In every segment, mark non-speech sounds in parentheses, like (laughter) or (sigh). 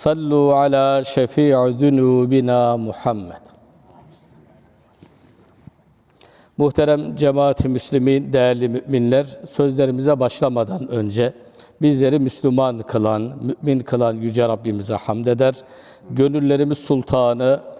Sallu ala şefii zunubina Muhammed. Muhterem cemaat-i müslimin, değerli müminler, sözlerimize başlamadan önce bizleri Müslüman kılan, mümin kılan Yüce Rabbimize hamd eder. Gönüllerimiz sultanı,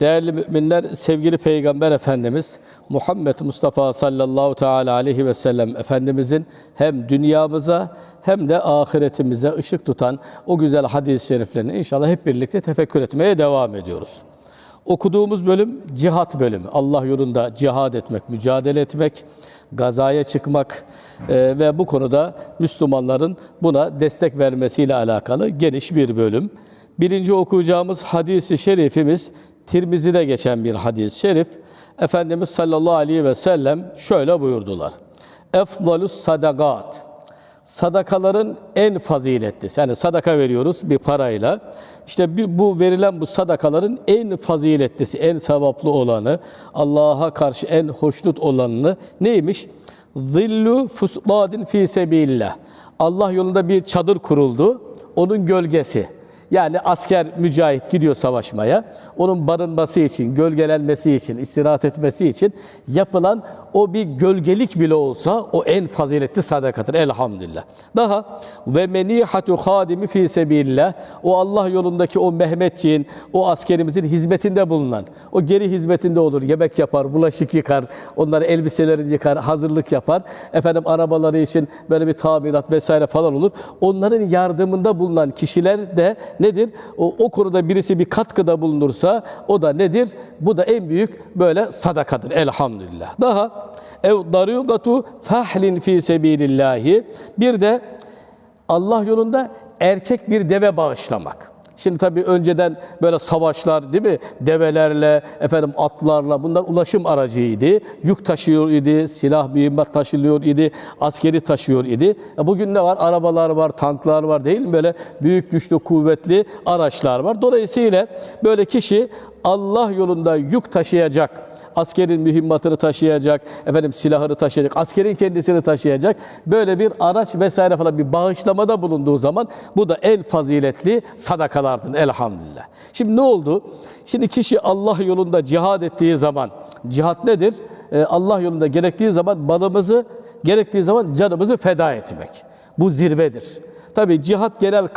Değerli müminler, sevgili Peygamber Efendimiz Muhammed Mustafa sallallahu teala aleyhi ve sellem Efendimizin hem dünyamıza hem de ahiretimize ışık tutan o güzel hadis-i şeriflerini inşallah hep birlikte tefekkür etmeye devam ediyoruz. Okuduğumuz bölüm cihat bölümü. Allah yolunda cihad etmek, mücadele etmek, gazaya çıkmak e, ve bu konuda Müslümanların buna destek vermesiyle alakalı geniş bir bölüm. Birinci okuyacağımız hadisi şerifimiz Tirmizi'de geçen bir hadis-i şerif. Efendimiz sallallahu aleyhi ve sellem şöyle buyurdular. Efdalus sadakat. Sadakaların en faziletlisi. Yani sadaka veriyoruz bir parayla. İşte bu verilen bu sadakaların en faziletlisi, en sevaplı olanı, Allah'a karşı en hoşnut olanını neymiş? Zillu fusladin fi sebillah. Allah yolunda bir çadır kuruldu. Onun gölgesi. Yani asker mücahit gidiyor savaşmaya. Onun barınması için, gölgelenmesi için, istirahat etmesi için yapılan o bir gölgelik bile olsa o en faziletli sadakadır elhamdülillah. Daha ve menihatu hadimi fi sebillah o Allah yolundaki o Mehmetçiğin, o askerimizin hizmetinde bulunan, o geri hizmetinde olur. Yemek yapar, bulaşık yıkar, onları elbiselerini yıkar, hazırlık yapar. Efendim arabaları için böyle bir tamirat vesaire falan olur. Onların yardımında bulunan kişiler de nedir? O, o konuda birisi bir katkıda bulunursa o da nedir? Bu da en büyük böyle sadakadır elhamdülillah. Daha ev darugatu fahlin fi sebilillahi bir de Allah yolunda erkek bir deve bağışlamak. Şimdi tabii önceden böyle savaşlar değil mi? Develerle, efendim atlarla bunlar ulaşım aracıydı. Yük taşıyor idi, silah mühimmat taşılıyor idi, askeri taşıyor idi. E bugün ne var? Arabalar var, tanklar var değil mi? Böyle büyük, güçlü, kuvvetli araçlar var. Dolayısıyla böyle kişi Allah yolunda yük taşıyacak, askerin mühimmatını taşıyacak, efendim silahını taşıyacak, askerin kendisini taşıyacak böyle bir araç vesaire falan bir bağışlamada bulunduğu zaman bu da en faziletli sadakalardır elhamdülillah. Şimdi ne oldu? Şimdi kişi Allah yolunda cihad ettiği zaman, cihat nedir? Ee, Allah yolunda gerektiği zaman malımızı, gerektiği zaman canımızı feda etmek. Bu zirvedir. Tabi cihat genel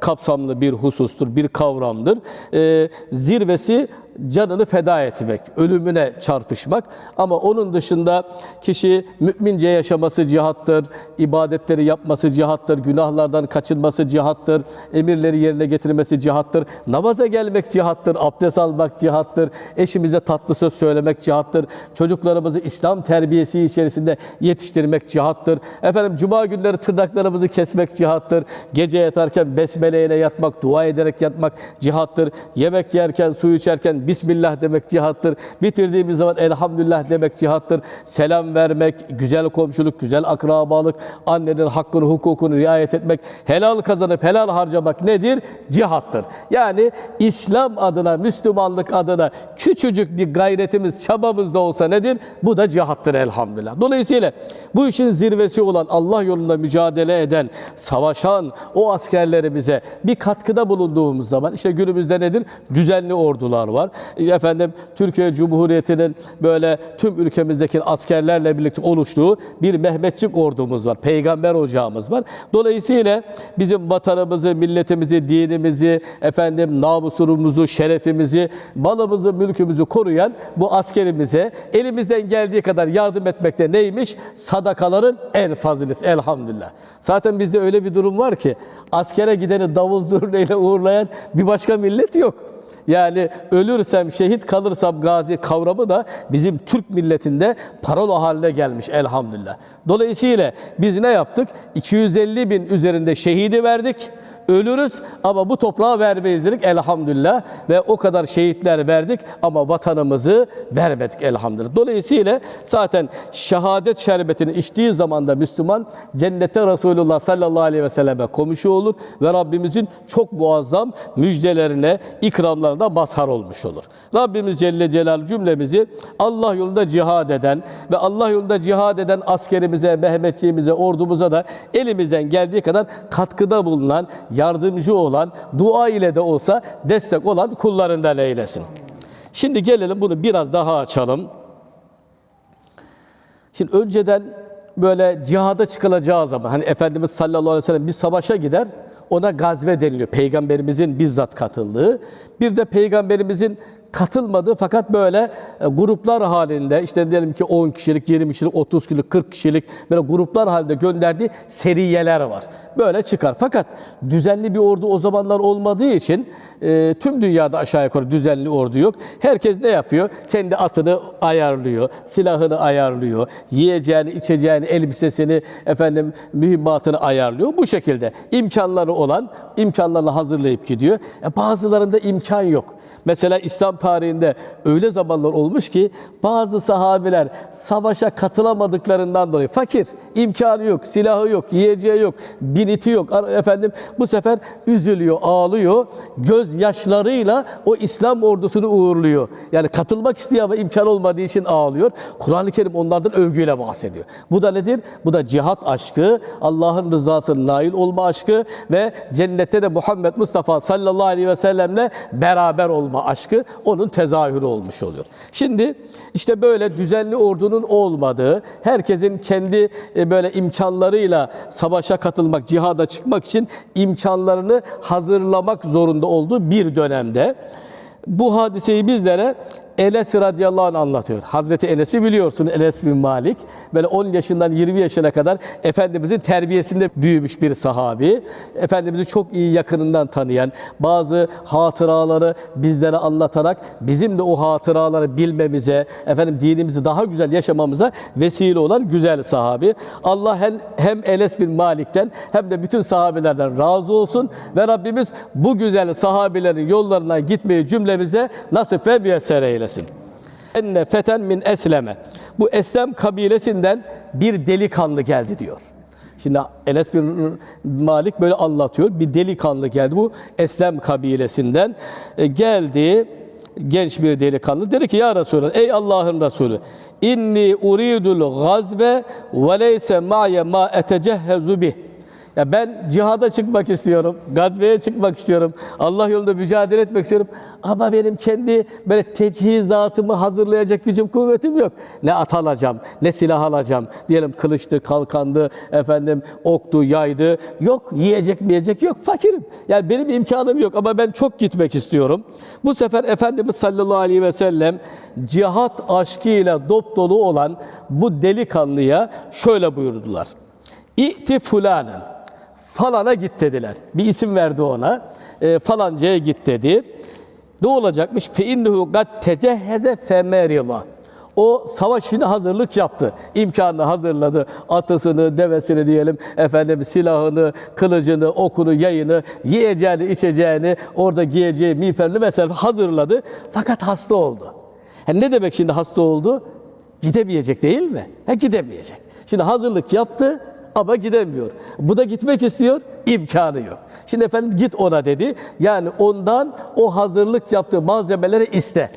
kapsamlı bir husustur, bir kavramdır. Ee, zirvesi canını feda etmek, ölümüne çarpışmak. Ama onun dışında kişi mümince yaşaması cihattır, ibadetleri yapması cihattır, günahlardan kaçınması cihattır, emirleri yerine getirmesi cihattır, namaza gelmek cihattır, abdest almak cihattır, eşimize tatlı söz söylemek cihattır, çocuklarımızı İslam terbiyesi içerisinde yetiştirmek cihattır. Efendim cuma günleri tırnaklarımızı kesmek cihattır, gece yatarken besmeleyle yatmak, dua ederek yatmak cihattır, yemek yerken, su içerken Bismillah demek cihattır. Bitirdiğimiz zaman elhamdülillah demek cihattır. Selam vermek, güzel komşuluk, güzel akrabalık, annenin hakkını, hukukunu riayet etmek, helal kazanıp helal harcamak nedir? Cihattır. Yani İslam adına, Müslümanlık adına küçücük bir gayretimiz, çabamız da olsa nedir? Bu da cihattır elhamdülillah. Dolayısıyla bu işin zirvesi olan Allah yolunda mücadele eden, savaşan o askerlerimize bir katkıda bulunduğumuz zaman işte günümüzde nedir? Düzenli ordular var efendim Türkiye Cumhuriyeti'nin böyle tüm ülkemizdeki askerlerle birlikte oluştuğu bir Mehmetçik ordumuz var. Peygamber ocağımız var. Dolayısıyla bizim vatanımızı, milletimizi, dinimizi, efendim namusumuzu, şerefimizi, malımızı, mülkümüzü koruyan bu askerimize elimizden geldiği kadar yardım etmekte neymiş? Sadakaların en fazilesi elhamdülillah. Zaten bizde öyle bir durum var ki askere gideni davul zurnayla uğurlayan bir başka millet yok. Yani ölürsem şehit kalırsam gazi kavramı da bizim Türk milletinde parola haline gelmiş elhamdülillah. Dolayısıyla biz ne yaptık? 250 bin üzerinde şehidi verdik. Ölürüz ama bu toprağı vermeyiz dedik elhamdülillah. Ve o kadar şehitler verdik ama vatanımızı vermedik elhamdülillah. Dolayısıyla zaten şehadet şerbetini içtiği zaman da Müslüman cennete Resulullah sallallahu aleyhi ve selleme komşu olur ve Rabbimizin çok muazzam müjdelerine, ikramlarına mazhar olmuş olur. Rabbimiz Celle Celal cümlemizi Allah yolunda cihad eden ve Allah yolunda cihad eden askerimize, Mehmetçiğimize, ordumuza da elimizden geldiği kadar katkıda bulunan, yardımcı olan, dua ile de olsa destek olan kullarından eylesin. Şimdi gelelim bunu biraz daha açalım. Şimdi önceden böyle cihada çıkılacağı zaman hani Efendimiz sallallahu aleyhi ve sellem bir savaşa gider ona gazve deniliyor. Peygamberimizin bizzat katıldığı. Bir de peygamberimizin katılmadığı fakat böyle e, gruplar halinde işte diyelim ki 10 kişilik, 20 kişilik, 30 kişilik, 40 kişilik böyle gruplar halinde gönderdiği seriyeler var. Böyle çıkar. Fakat düzenli bir ordu o zamanlar olmadığı için e, tüm dünyada aşağı yukarı düzenli ordu yok. Herkes ne yapıyor? Kendi atını ayarlıyor, silahını ayarlıyor, yiyeceğini, içeceğini, elbisesini, efendim mühimmatını ayarlıyor. Bu şekilde imkanları olan imkanlarla hazırlayıp gidiyor. E, bazılarında imkan yok. Mesela İslam tarihinde öyle zamanlar olmuş ki bazı sahabiler savaşa katılamadıklarından dolayı fakir, imkanı yok, silahı yok, yiyeceği yok, biniti yok. Efendim bu sefer üzülüyor, ağlıyor. Gözyaşlarıyla o İslam ordusunu uğurluyor. Yani katılmak istiyor ama imkan olmadığı için ağlıyor. Kur'an-ı Kerim onlardan övgüyle bahsediyor. Bu da nedir? Bu da cihat aşkı, Allah'ın rızasına nail olma aşkı ve cennette de Muhammed Mustafa sallallahu aleyhi ve sellemle beraber olma aşkı onun tezahürü olmuş oluyor. Şimdi işte böyle düzenli ordunun olmadığı, herkesin kendi e, böyle imkanlarıyla savaşa katılmak, cihada çıkmak için imkanlarını hazırlamak zorunda olduğu bir dönemde bu hadiseyi bizlere Enes radıyallahu anh anlatıyor. Hazreti Enes'i biliyorsun Enes bin Malik. Böyle 10 yaşından 20 yaşına kadar Efendimizin terbiyesinde büyümüş bir sahabi. Efendimiz'i çok iyi yakınından tanıyan, bazı hatıraları bizlere anlatarak bizim de o hatıraları bilmemize, efendim dinimizi daha güzel yaşamamıza vesile olan güzel sahabi. Allah hem, hem Enes bin Malik'ten hem de bütün sahabelerden razı olsun ve Rabbimiz bu güzel sahabilerin yollarına gitmeyi cümlemize nasip ve müyesser eylesin. Enne feten min esleme. Bu Eslem kabilesinden bir delikanlı geldi diyor. Şimdi Enes bin Malik böyle anlatıyor. Bir delikanlı geldi bu Eslem kabilesinden. E, geldi genç bir delikanlı. Dedi ki ya Resulallah ey Allah'ın Resulü inni uridul gazve ve leyse ma'ye ma etecehhezu bih. Ya ben cihada çıkmak istiyorum, gazveye çıkmak istiyorum, Allah yolunda mücadele etmek istiyorum. Ama benim kendi böyle teçhizatımı hazırlayacak gücüm, kuvvetim yok. Ne at alacağım, ne silah alacağım. Diyelim kılıçtı, kalkandı, efendim oktu, yaydı. Yok, yiyecek miyecek yok, fakirim. Yani benim imkanım yok ama ben çok gitmek istiyorum. Bu sefer Efendimiz sallallahu aleyhi ve sellem cihat aşkıyla dop dolu olan bu delikanlıya şöyle buyurdular. İ'ti fulanen falana git dediler. Bir isim verdi ona. E, falancaya git dedi. Ne olacakmış? Fe innehu kad tecehheze femerila. O savaş için hazırlık yaptı. İmkanını hazırladı. Atısını, devesini diyelim, efendim silahını, kılıcını, okunu, yayını, yiyeceğini, içeceğini, orada giyeceği miğferini vesaire hazırladı. Fakat hasta oldu. Ha, ne demek şimdi hasta oldu? Gidemeyecek değil mi? Ha, gidemeyecek. Şimdi hazırlık yaptı, ama gidemiyor. Bu da gitmek istiyor, imkanı yok. Şimdi efendim git ona dedi. Yani ondan o hazırlık yaptığı malzemeleri iste.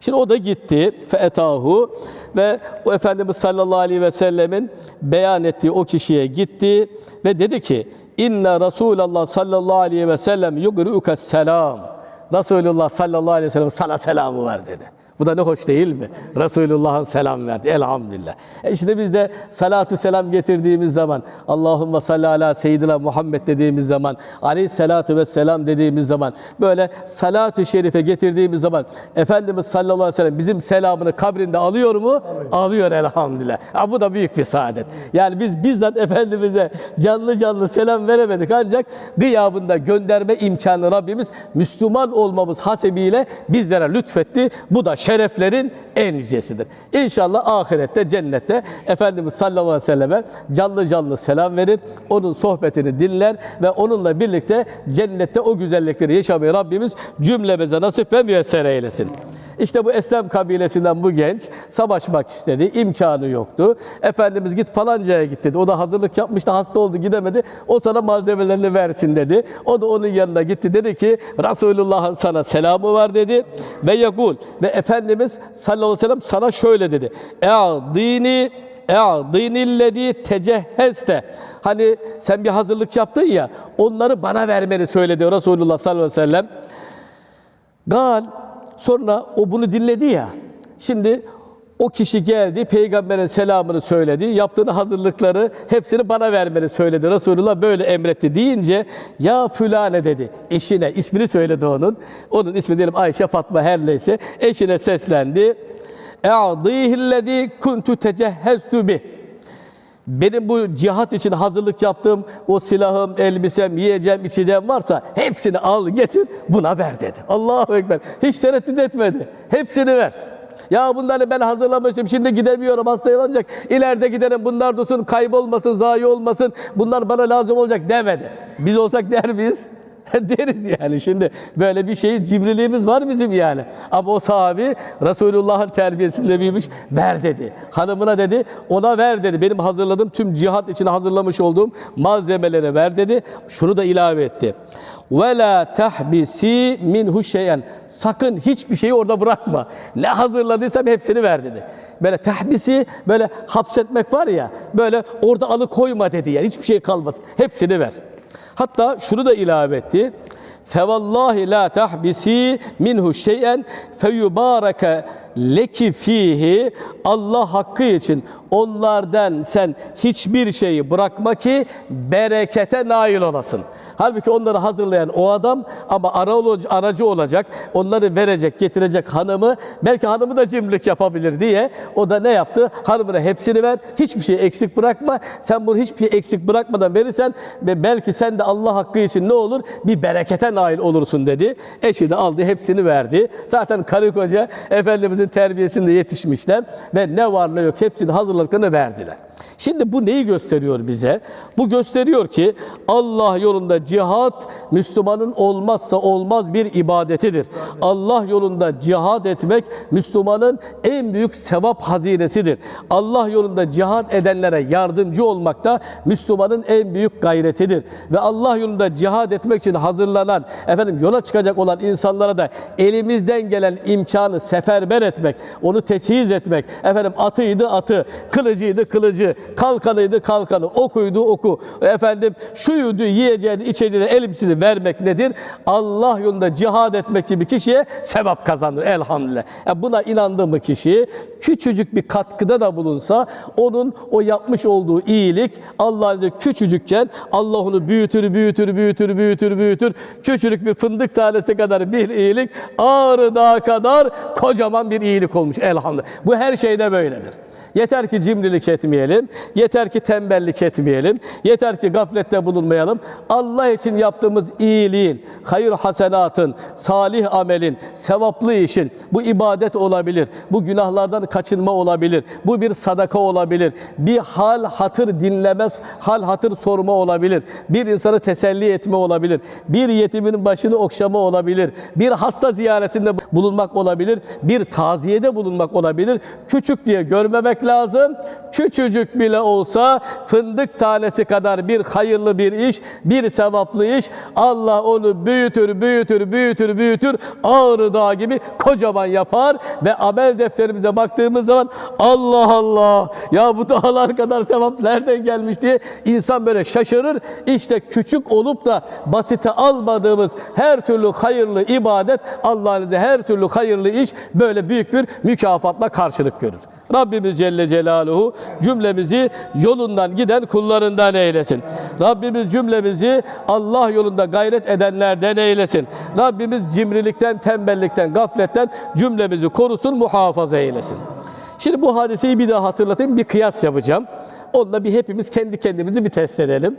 Şimdi o da gitti feetahu ve o Efendimiz sallallahu aleyhi ve sellemin beyan ettiği o kişiye gitti ve dedi ki inna Resulallah sallallahu aleyhi ve sellem yugri'uke selam. Resulullah sallallahu aleyhi ve sellem sana selamı var dedi. Bu da ne hoş değil mi? Resulullah'ın selam verdi. Elhamdülillah. E işte biz de salatu selam getirdiğimiz zaman, Allahümme salli ala seyyidina Muhammed dediğimiz zaman, aleyhissalatu vesselam dediğimiz zaman, böyle salatu şerife getirdiğimiz zaman, Efendimiz sallallahu aleyhi ve sellem bizim selamını kabrinde alıyor mu? Alıyor elhamdülillah. Ha, bu da büyük bir saadet. Yani biz bizzat Efendimiz'e canlı canlı selam veremedik ancak gıyabında gönderme imkanı Rabbimiz Müslüman olmamız hasebiyle bizlere lütfetti. Bu da şereflerin en yücesidir. İnşallah ahirette, cennette Efendimiz sallallahu aleyhi ve selleme canlı canlı selam verir. Onun sohbetini dinler ve onunla birlikte cennette o güzellikleri yaşamayı Rabbimiz cümlemize nasip ve müyesser eylesin. İşte bu Eslem kabilesinden bu genç savaşmak istedi, imkanı yoktu. Efendimiz git falancaya git dedi. O da hazırlık yapmıştı, hasta oldu gidemedi. O sana malzemelerini versin dedi. O da onun yanına gitti. Dedi ki Resulullah'ın sana selamı var dedi. Ve yakul ve Efendimiz sallallahu aleyhi ve sellem sana şöyle dedi. E'dini e'dinillezî tecehhezte. Hani sen bir hazırlık yaptın ya, onları bana vermeni söyledi Resulullah sallallahu aleyhi ve sellem. Gal sonra o bunu dinledi ya. Şimdi o kişi geldi, peygamberin selamını söyledi, yaptığını hazırlıkları hepsini bana vermeni söyledi. Resulullah böyle emretti deyince ya fülane dedi eşine, ismini söyledi onun. Onun ismi diyelim Ayşe, Fatma her neyse. Eşine seslendi. E'dihillezî kuntu tecehheztü bih. Benim bu cihat için hazırlık yaptığım o silahım, elbisem, yiyeceğim, içeceğim varsa hepsini al getir buna ver dedi. Allahu Ekber. Hiç tereddüt etmedi. Hepsini ver. Ya bunları ben hazırlamıştım. Şimdi gidemiyorum. Hastalanacak. İleride giderim. Bunlar dursun. Kaybolmasın. Zayi olmasın. Bunlar bana lazım olacak demedi. Biz olsak der miyiz? (laughs) deriz yani. Şimdi böyle bir şey cimriliğimiz var bizim yani. Ama o sahabi Resulullah'ın terbiyesinde büyümüş. Ver dedi. Hanımına dedi. Ona ver dedi. Benim hazırladığım tüm cihat için hazırlamış olduğum malzemeleri ver dedi. Şunu da ilave etti. Ve la tahbisi minhu şeyen. Sakın hiçbir şeyi orada bırakma. Ne hazırladıysam hepsini ver dedi. Böyle tahbisi böyle hapsetmek var ya. Böyle orada alıkoyma dedi yani. Hiçbir şey kalmasın. Hepsini ver. Hatta şunu da ilave etti. Fevallahi la tahbisi minhu şeyen feyubareke leki fihi Allah hakkı için onlardan sen hiçbir şeyi bırakma ki berekete nail olasın. Halbuki onları hazırlayan o adam ama aracı olacak, onları verecek, getirecek hanımı, belki hanımı da cimrilik yapabilir diye o da ne yaptı? Hanımına hepsini ver, hiçbir şey eksik bırakma. Sen bunu hiçbir şey eksik bırakmadan verirsen ve belki sen de Allah hakkı için ne olur? Bir berekete nail olursun dedi. Eşi de aldı, hepsini verdi. Zaten karı koca Efendimizin terbiyesinde yetişmişler ve ne var ne yok hepsini hazırladıklarını verdiler. Şimdi bu neyi gösteriyor bize? Bu gösteriyor ki Allah yolunda cihat Müslümanın olmazsa olmaz bir ibadetidir. Allah yolunda cihad etmek Müslümanın en büyük sevap hazinesidir. Allah yolunda cihat edenlere yardımcı olmak da Müslümanın en büyük gayretidir. Ve Allah yolunda cihad etmek için hazırlanan, efendim yola çıkacak olan insanlara da elimizden gelen imkanı seferber etmek, onu teçhiz etmek, efendim atıydı atı, kılıcıydı kılıcı, kalkanıydı kalkanı, okuydu oku, efendim şuydu yiyeceğini, içeceğini, elbisini vermek nedir? Allah yolunda cihad etmek gibi kişiye sevap kazanır elhamdülillah. Yani buna inandı mı kişi, küçücük bir katkıda da bulunsa, onun o yapmış olduğu iyilik Allah küçücükken Allah onu büyütür, büyütür, büyütür, büyütür, büyütür. Küçücük bir fındık tanesi kadar bir iyilik, Ağrı Dağı kadar kocaman bir iyilik olmuş elhamdülillah. Bu her şeyde böyledir. Yeter ki cimrilik etmeyelim, yeter ki tembellik etmeyelim, yeter ki gaflette bulunmayalım. Allah için yaptığımız iyiliğin, hayır hasenatın, salih amelin, sevaplı işin, bu ibadet olabilir, bu günahlardan kaçınma olabilir, bu bir sadaka olabilir, bir hal hatır dinlemez, hal hatır sorma olabilir, bir insanı teselli etme olabilir, bir yetimin başını okşama olabilir, bir hasta ziyaretinde bulunmak olabilir, bir taziyede bulunmak olabilir. Küçük diye görmemek lazım. Küçücük bile olsa fındık tanesi kadar bir hayırlı bir iş, bir sevaplı iş. Allah onu büyütür, büyütür, büyütür, büyütür. Ağrı Dağı gibi kocaman yapar ve amel defterimize baktığımız zaman Allah Allah ya bu dağlar kadar sevap nereden gelmiş diye insan böyle şaşırır. İşte küçük olup da basite almadığımız her türlü hayırlı ibadet Allah'ın her türlü hayırlı iş böyle büyük bir mükafatla karşılık görür. Rabbimiz Celle Celaluhu cümlemizi yolundan giden kullarından eylesin. Rabbimiz cümlemizi Allah yolunda gayret edenlerden eylesin. Rabbimiz cimrilikten, tembellikten, gafletten cümlemizi korusun, muhafaza eylesin. Şimdi bu hadiseyi bir daha hatırlatayım, bir kıyas yapacağım. Onunla bir hepimiz kendi kendimizi bir test edelim.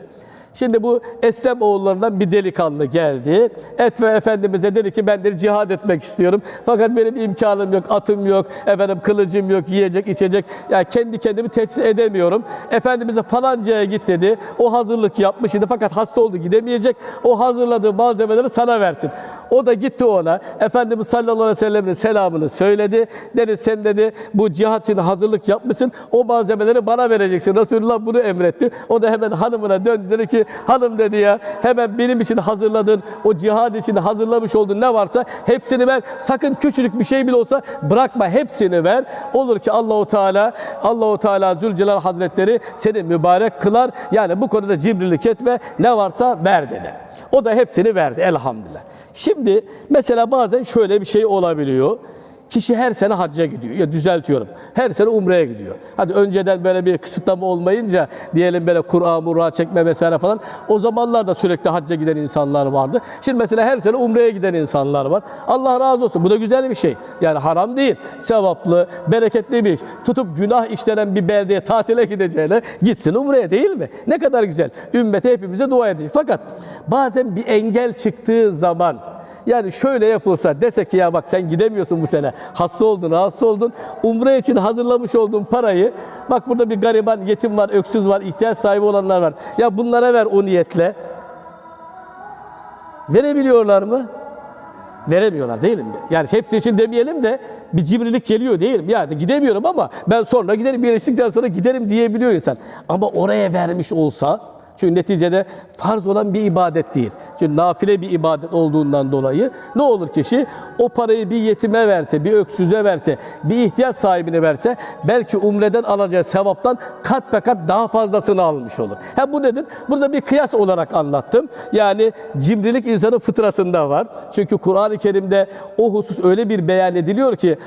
Şimdi bu Eslem oğullarından bir delikanlı geldi. Etve Efendimiz'e dedi ki ben de cihad etmek istiyorum. Fakat benim imkanım yok, atım yok, efendim kılıcım yok, yiyecek, içecek. Yani kendi kendimi teçhiz edemiyorum. Efendimiz'e falancaya git dedi. O hazırlık yapmış idi fakat hasta oldu gidemeyecek. O hazırladığı malzemeleri sana versin. O da gitti ona. Efendimiz sallallahu aleyhi ve sellem'in selamını söyledi. Dedi sen dedi bu cihat için hazırlık yapmışsın. O malzemeleri bana vereceksin. Resulullah bunu emretti. O da hemen hanımına döndü dedi ki hanım dedi ya hemen benim için hazırladığın o cihad için hazırlamış olduğun ne varsa hepsini ver. Sakın küçücük bir şey bile olsa bırakma hepsini ver. Olur ki Allahu Teala Allahu Teala Zülcelal Hazretleri seni mübarek kılar. Yani bu konuda cimrilik etme. Ne varsa ver dedi. O da hepsini verdi elhamdülillah. Şimdi mesela bazen şöyle bir şey olabiliyor. Kişi her sene hacca gidiyor. Ya düzeltiyorum. Her sene umreye gidiyor. Hadi önceden böyle bir kısıtlama olmayınca diyelim böyle Kur'an, murra çekme vesaire falan. O zamanlarda sürekli hacca giden insanlar vardı. Şimdi mesela her sene umreye giden insanlar var. Allah razı olsun. Bu da güzel bir şey. Yani haram değil. Sevaplı, bereketli bir iş. Tutup günah işlenen bir beldeye tatile gideceğine gitsin umreye değil mi? Ne kadar güzel. Ümmete hepimize dua edecek. Fakat bazen bir engel çıktığı zaman yani şöyle yapılsa dese ki ya bak sen gidemiyorsun bu sene. Hasta oldun, rahatsız oldun. Umre için hazırlamış olduğun parayı bak burada bir gariban, yetim var, öksüz var, ihtiyaç sahibi olanlar var. Ya bunlara ver o niyetle. Verebiliyorlar mı? Veremiyorlar değil mi? Yani hepsi için demeyelim de bir cimrilik geliyor değil mi? Yani gidemiyorum ama ben sonra giderim, birleştikten sonra giderim diyebiliyor insan. Ama oraya vermiş olsa çünkü neticede farz olan bir ibadet değil. Çünkü nafile bir ibadet olduğundan dolayı ne olur kişi o parayı bir yetime verse, bir öksüze verse, bir ihtiyaç sahibine verse belki umreden alacağı sevaptan kat be kat daha fazlasını almış olur. Ha bu nedir? Burada bir kıyas olarak anlattım. Yani cimrilik insanın fıtratında var. Çünkü Kur'an-ı Kerim'de o husus öyle bir beyan ediliyor ki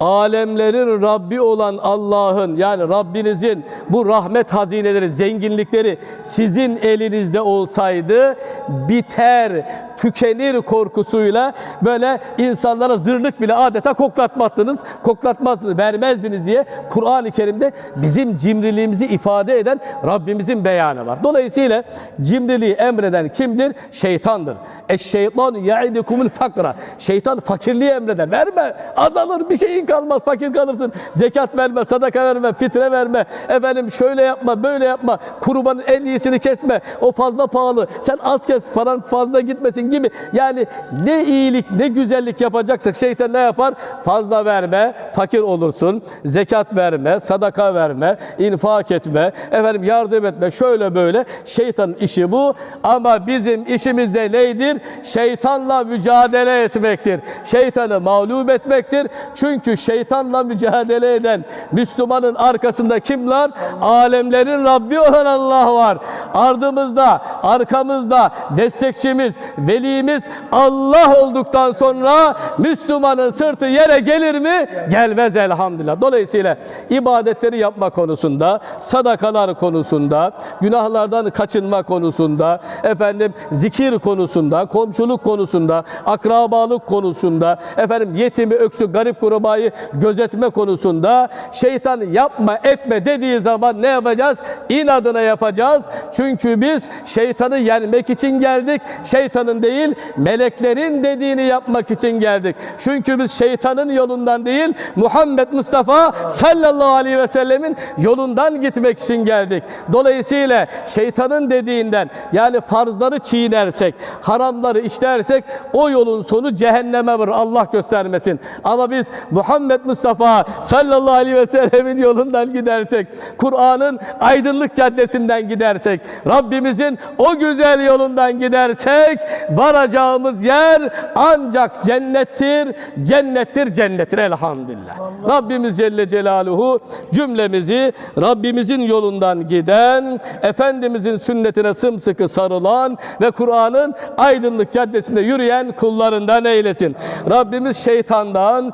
alemlerin Rabbi olan Allah'ın yani Rabbinizin bu rahmet hazineleri, zenginlikleri sizin elinizde olsaydı biter, tükenir korkusuyla böyle insanlara zırnık bile adeta koklatmazdınız, koklatmazdınız, vermezdiniz diye Kur'an-ı Kerim'de bizim cimriliğimizi ifade eden Rabbimizin beyanı var. Dolayısıyla cimriliği emreden kimdir? Şeytandır. Eşşeytan ya'idukumul fakra. Şeytan fakirliği emreder. Verme, azalır bir şeyin kalmaz, fakir kalırsın. Zekat verme, sadaka verme, fitre verme. Efendim şöyle yapma, böyle yapma. Kurbanın en iyisini kesme. O fazla pahalı. Sen az kes, paran fazla gitmesin gibi. Yani ne iyilik, ne güzellik yapacaksak şeytan ne yapar? Fazla verme, fakir olursun. Zekat verme, sadaka verme, infak etme, efendim yardım etme. Şöyle böyle. Şeytanın işi bu. Ama bizim işimiz de neydir? Şeytanla mücadele etmektir. Şeytanı mağlup etmektir. Çünkü şeytanla mücadele eden Müslümanın arkasında kimler? Alemlerin Rabbi olan Allah var. Ardımızda, arkamızda destekçimiz, velimiz Allah olduktan sonra Müslümanın sırtı yere gelir mi? Gelmez elhamdülillah. Dolayısıyla ibadetleri yapma konusunda, sadakalar konusunda, günahlardan kaçınma konusunda, efendim zikir konusunda, komşuluk konusunda, akrabalık konusunda, efendim yetimi, öksü, garip kurubayı gözetme konusunda şeytan yapma etme dediği zaman ne yapacağız? İnadına yapacağız. Çünkü biz şeytanı yenmek için geldik. Şeytanın değil, meleklerin dediğini yapmak için geldik. Çünkü biz şeytanın yolundan değil, Muhammed Mustafa sallallahu aleyhi ve sellemin yolundan gitmek için geldik. Dolayısıyla şeytanın dediğinden yani farzları çiğnersek, haramları işlersek o yolun sonu cehenneme var. Allah göstermesin. Ama biz Muhammed Muhammed Mustafa sallallahu aleyhi ve sellemin yolundan gidersek, Kur'an'ın aydınlık caddesinden gidersek, Rabbimizin o güzel yolundan gidersek, varacağımız yer ancak cennettir, cennettir, cennettir elhamdülillah. Rabbimiz Celle Celaluhu cümlemizi Rabbimizin yolundan giden, Efendimizin sünnetine sımsıkı sarılan ve Kur'an'ın aydınlık caddesinde yürüyen kullarından eylesin. Rabbimiz şeytandan,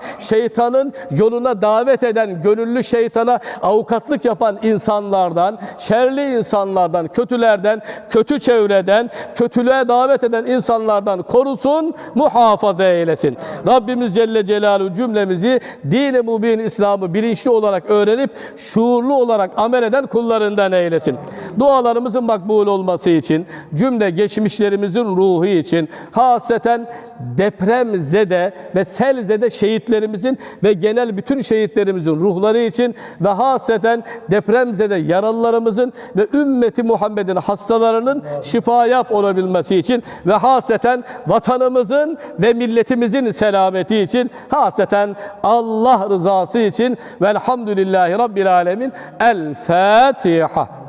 şeytanın yoluna davet eden, gönüllü şeytana avukatlık yapan insanlardan, şerli insanlardan, kötülerden, kötü çevreden, kötülüğe davet eden insanlardan korusun, muhafaza eylesin. Rabbimiz Celle Celaluhu cümlemizi dini mubin İslam'ı bilinçli olarak öğrenip şuurlu olarak amel eden kullarından eylesin. Dualarımızın makbul olması için, cümle geçmişlerimizin ruhu için, haseten depremzede ve selzede şehitlerimizin ve genel bütün şehitlerimizin ruhları için ve haseten depremzede yaralılarımızın ve ümmeti Muhammed'in hastalarının şifaya olabilmesi için ve haseten vatanımızın ve milletimizin selameti için haseten Allah rızası için velhamdülillahi Rabbil Alemin El Fatiha.